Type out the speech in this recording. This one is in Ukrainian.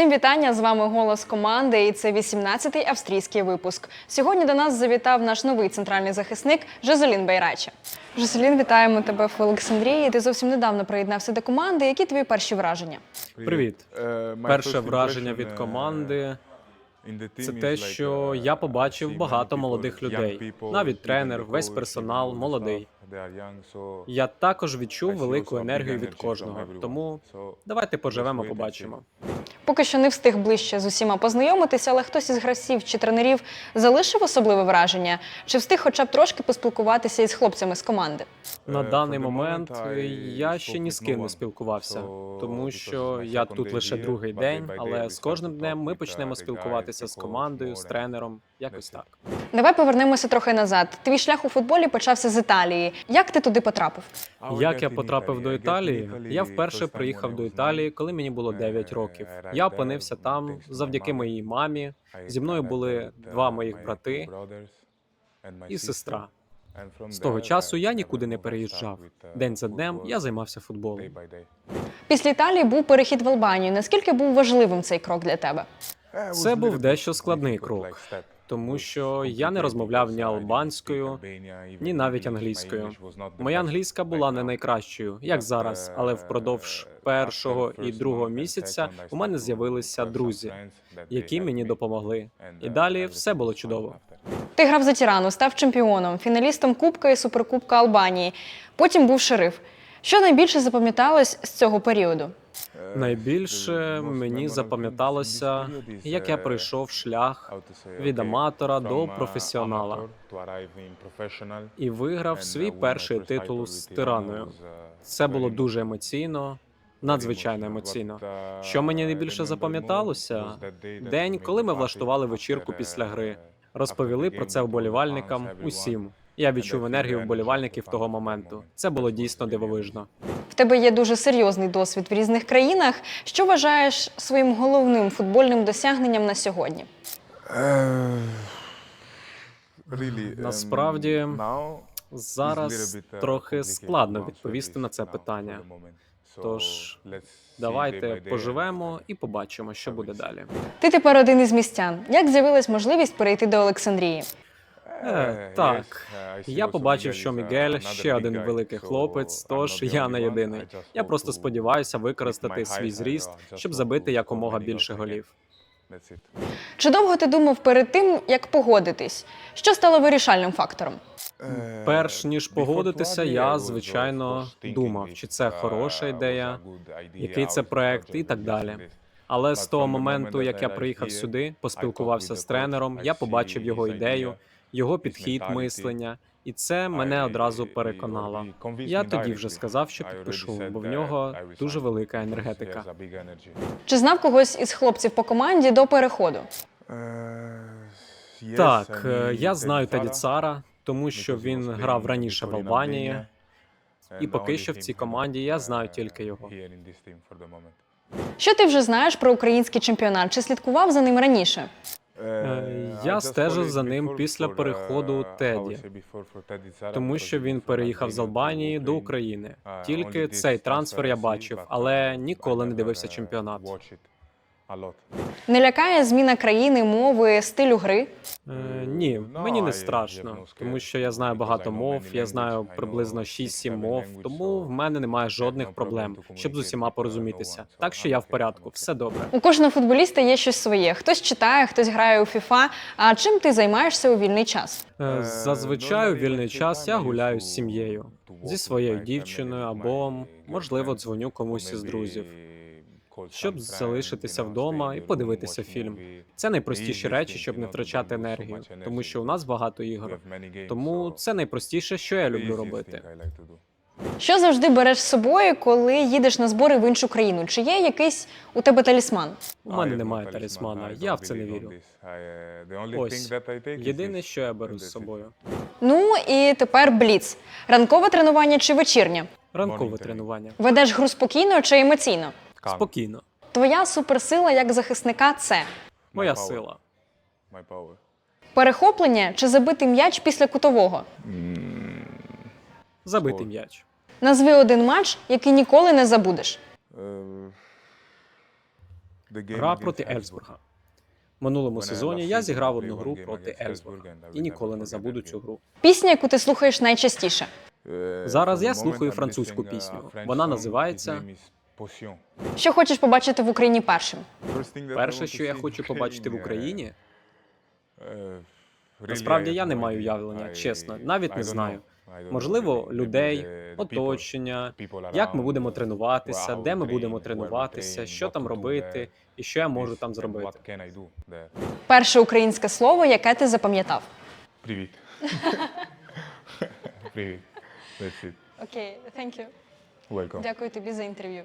Всім вітання! З вами голос команди, і це 18-й австрійський випуск. Сьогодні до нас завітав наш новий центральний захисник Жозелін Байрача. Жозелін, вітаємо тебе в Олександрії. Ти зовсім недавно приєднався до команди. Які твої перші враження? Привіт. Е, Перше враження від команди це те, що я побачив багато молодих людей. Навіть тренер, весь персонал молодий. Я також відчув велику енергію від кожного. Тому давайте поживемо, побачимо. Поки що не встиг ближче з усіма познайомитися, але хтось із гравців чи тренерів залишив особливе враження, чи встиг хоча б трошки поспілкуватися із хлопцями з команди? На даний момент е, я ще ні з ким не спілкувався, тому що я тут лише другий день, але з кожним днем ми почнемо спілкуватися з командою, з тренером. Якось так. Давай повернемося трохи назад. Твій шлях у футболі почався з Італії. Як ти туди потрапив? Як я потрапив до Італії? Я вперше приїхав до Італії, коли мені було 9 років. Я опинився там завдяки моїй мамі. Зі мною були два моїх брати і сестра. З того часу я нікуди не переїжджав. День за днем я займався футболом. Після Італії був перехід в Албанію. Наскільки був важливим цей крок для тебе? Це був дещо складний крок, тому що я не розмовляв ні албанською, ні навіть англійською. Моя англійська була не найкращою, як зараз, але впродовж першого і другого місяця у мене з'явилися друзі, які мені допомогли. І далі все було чудово. Ти грав за Тірану, став чемпіоном, фіналістом Кубка і Суперкубка Албанії. Потім був шериф. Що найбільше запам'яталось з цього періоду? Найбільше мені запам'яталося, як я пройшов шлях від аматора до професіонала і виграв свій перший титул з тираною. Це було дуже емоційно, надзвичайно емоційно. Що мені найбільше запам'яталося? День, коли ми влаштували вечірку після гри, розповіли про це вболівальникам усім. Я відчув енергію вболівальників того моменту. Це було дійсно дивовижно. В тебе є дуже серйозний досвід в різних країнах. Що вважаєш своїм головним футбольним досягненням на сьогодні? Насправді, Зараз трохи складно відповісти на це питання. Тож давайте поживемо і побачимо, що буде далі. Ти тепер один із містян. Як з'явилась можливість перейти до Олександрії? Е, так, я побачив, що Мігель ще один великий хлопець, тож я не єдиний. Я просто сподіваюся використати свій зріст, щоб забити якомога більше голів. Чи довго ти думав перед тим, як погодитись? Що стало вирішальним фактором? Перш ніж погодитися, я звичайно думав, чи це хороша ідея, який це проект і так далі. Але з того моменту, як я приїхав сюди, поспілкувався з тренером, я побачив його ідею, його підхід мислення, і це мене одразу переконало. Я тоді вже сказав, що підпишу, бо в нього дуже велика енергетика. Чи знав когось із хлопців по команді до переходу? Так, е, я знаю Теді Цара, тому що він грав раніше в Албанії, і поки що в цій команді я знаю тільки його. Що ти вже знаєш про український чемпіонат? Чи слідкував за ним раніше? Е, Я стежив за ним після переходу Теді, тому що він переїхав з Албанії до України. Тільки цей трансфер я бачив, але ніколи не дивився чемпіонат. Не лякає зміна країни, мови, стилю гри? Е, ні, мені не страшно, тому що я знаю багато мов, я знаю приблизно 6-7 мов, тому в мене немає жодних проблем, щоб з усіма порозумітися. Так що я в порядку, все добре. У кожного футболіста є щось своє. Хтось читає, хтось грає у FIFA. А чим ти займаєшся у вільний час? Е, Зазвичай у вільний час я гуляю з сім'єю, зі своєю дівчиною або можливо дзвоню комусь із друзів. Щоб залишитися вдома і подивитися фільм. Це найпростіші речі, щоб не втрачати енергію, тому що у нас багато ігор. Тому це найпростіше, що я люблю робити. Що завжди береш з собою, коли їдеш на збори в іншу країну? Чи є якийсь у тебе талісман? У мене немає талісмана, я в це не вірю. Ось єдине, що я беру з собою. Ну і тепер бліц. Ранкове тренування чи вечірнє? Ранкове тренування. Ведеш гру спокійно чи емоційно? Спокійно. Твоя суперсила як захисника це Моя сила. перехоплення чи забитий м'яч після кутового. Забитий м'яч. Назви один матч, який ніколи не забудеш. Гра проти Ельфсбурга. В минулому сезоні я зіграв одну гру проти Ельфсбурга і ніколи не забуду цю гру. Пісня, яку ти слухаєш найчастіше. Зараз я слухаю французьку пісню. Вона називається Що хочеш побачити в Україні першим? Перше, що я хочу побачити в Україні, насправді я не маю уявлення, чесно, навіть не знаю. Можливо, людей, оточення, як ми будемо тренуватися, де ми будемо тренуватися, що там робити і що я можу там зробити. Перше українське слово, яке ти запам'ятав. Привіт. Привіт. Окей, thank you. Welcome. Дякую тобі за інтерв'ю.